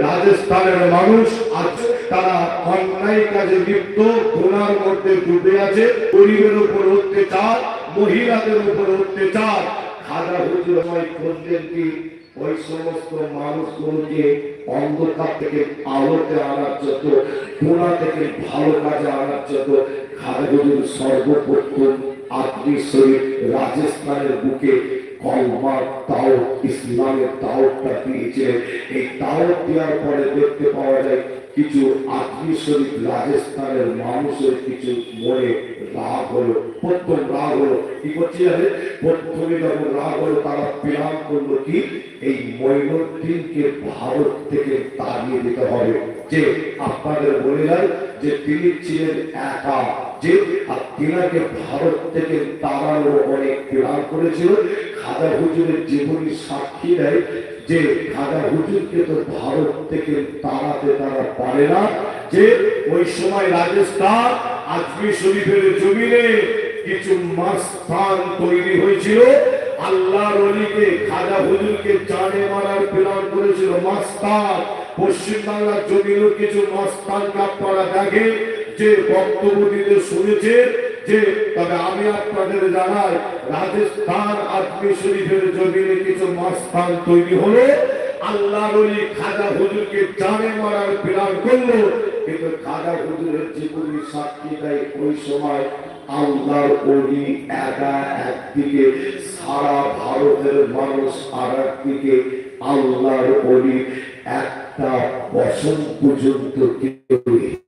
রাজস্থানের মানুষ আজ তারা অন্যায় কাজে লিপ্ত, গুনার মধ্যে ডুবে আছে, গরিবের উপর অত্যাচার, মহিলাদের উপর অত্যাচার। খাজা হুজুর সময় করলেন কি? ওই সমস্ত মানুষগুলোকে অন্ধকার থেকে আলোতে আনার জন্য থেকে ভালো কাজে আনার জন্য খাজা হুজুর সর্বপ্রথম আত্মী শরীর রাজস্থানের বুকে কলমার তাও ইসলামের দেখতে পাওয়া যায় কিছু আত্মীয় শরীফ রাজস্থানের মানুষের কিছু মনে রাগ হলো, প্রথম হলো। কি করছি জানে প্রথমে যখন হলো, তারা প্ল্যান করল কি? এই মৈনুদ্দিনকে ভারত থেকে তাড়িয়ে দিতে হবে। যে আপনাদের বলে যায় যে তিনি ছিলেন একা। যে তিনাকে ভারত থেকে তাড়ানোর অনেক প্ল্যান করেছিল। খাজা হুজুরের জীবনী সাক্ষী দেয় যে খাজা হুজুরকে তো ভারত থেকে তাড়াতে তারা পারে না, যে ওই সময় রাজস্থান আজমি শরীফের জমিনে কিছু মাস্তান তৈরি হয়েছিল। আল্লাহর অলিকে খাজা হুজুরকে জানে মারার প্ল্যান করেছিল মাস্তান। পশ্চিম বাংলার জমিনেও কিছু মাস্তানকে আপনারা দেখেন। যে বক্তব্য দিতে শুনেছে যে, তবে আমি আপনাদের জানাই, রাজস্থান আজমি শরীফের জমিনে কিছু মাস্তান তৈরি হলো আল্লাহর অলি খাজা হুজুরকে জানে মারার কিন্তু খাজা হুজুরের জীবনী সাক্ষী দেয় ওই সময় আল্লাহর অলি একা একদিকে, সারা ভারতের মানুষ আর একদিকে আল্লাহর একটা বসন্ত পর্যন্ত কেউ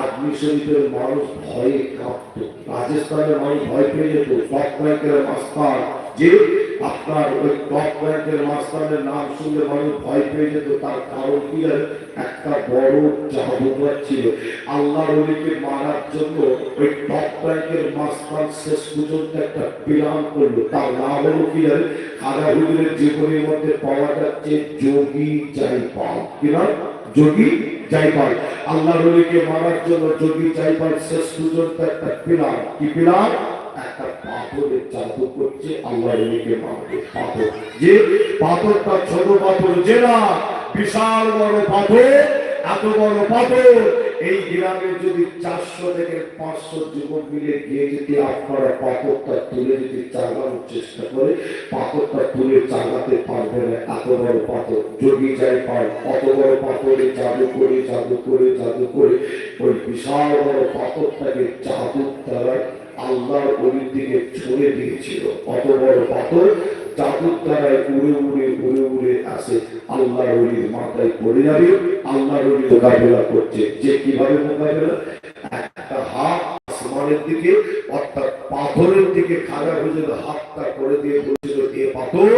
আদমি মানুষ ভয়ে কাঁপত। রাজস্থানের মানুষ ভয় পেয়ে যেত টপ ব্যাংকের মাস্তান যে আপনার ওই টপ ব্যাংকের মাস্তানের নাম শুনলে মানুষ ভয় পেয়ে যেত, তার কারণ কি? একটা বড় জাদুঘর ছিল। আল্লাহ রলিকে মারার জন্য ওই টপ ব্যাংকের মাস্তান শেষ পর্যন্ত একটা প্ল্যান করল। তার নাম হলো কি খাজা হুজুরের জীবনের মধ্যে পাওয়া যাচ্ছে যোগী জাইপাল কি নাম? যোগী জাইপাল আল্লাহ রলিকে মারার জন্য যদি চাই পায় শেষ পর্যন্ত একটা পিলার, কি পিলার? একটা পাথরের চাদর করছে আল্লাহ রলিকে মারবে, পাথর। যে পাথরটা ছোট পাথর জেলা বিশাল বড় পাথর, এত বড় পাথর এই গ্রামে যদি চারশো থেকে পাঁচশো যুবক মিলে গিয়ে যদি আপনারা পাথরটা তুলে যদি চালানোর চেষ্টা করে, পাথরটা তুলে চালাতে পারবে না। এত বড় পাথর। যদি যাই পায়, অত বড় পাথরে জাদু করে জাদু করে জাদু করে, ওই বিশাল বড় পাথরটাকে জাদু দ্বারায় আল্লাহর অলির দিকে ছড়ে দিয়েছিল। অত বড় পাথর? জাদুর দ্বারায় উড়ে উড়ে উড়ে উড়ে আসে। আল্লাহর অলির মাথায় পড়ে যাবে আল্লাহর অলি মোকাবেলা করছে। যে কীভাবে মোকাবেলা? একটা হাত আসমানের দিকে, অর্থাৎ পাথরের দিকে খাজা হুজুর হাতটা করে দিয়ে বলছিল এ পাথর।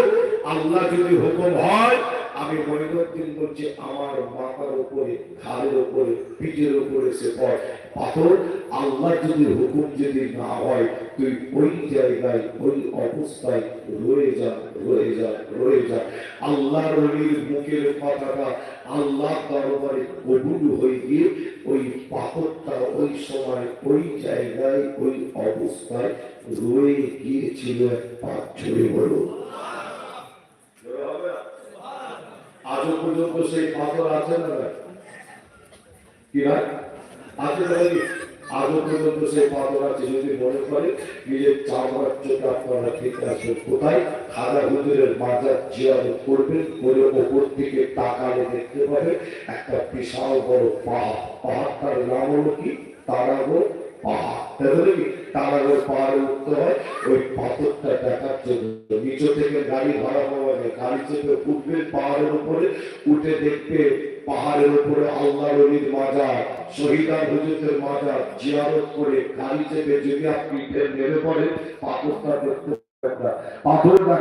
আল্লাহ যদি হুকুম হয় আমি মহিনুদ্দিন বলছি আমার মাথার উপরে, ঘাড়ের উপরে, পিঠের উপরে সে পড়। পাথর আল্লাহ যদি হুকুম যদি না হয়, তুই ওই জায়গায়, ওই অবস্থায় রয়ে যা রয়ে যা রয়ে যা। আল্লাহ রলির মুখের কথাটা আল্লাহ দরবারে কবুল হয়ে গিয়ে ওই পাথরটা ওই সময়, ওই জায়গায়, ওই অবস্থায় রয়ে গিয়েছিল। পাঁচ ছড়ে বলো আজও পর্যন্ত সেই পাথর আছে না? কি আছে নাকি? পর্যন্ত সেই পাথর আছে। যদি মনে করে নিজের চামড়ার চোখে কোথায়? খাজা হুজুরের মাজার জিয়ারত করবেন করে ওপর থেকে তাকালে দেখতে পাবে একটা বিশাল বড় পাহাড়। পাহাড়টার নাম হলো কি? তারাগড় পাহাড়। তাহলে কি পাহাড়ে উঠতে হয়, ওই পাথরটা দেখার জন্য। থেকে গাড়ি গাড়ি চেপে পাহাড়ের উপরে, উঠে দেখবে পাহাড়ের উপরে আল্লাহ রবির মাজার শহীদার হুজুরের মাজার, জিয়ারত করে গাড়ি চেপে যদি আপনি নেমে পড়েন, পাথরটা দেখতে পাথর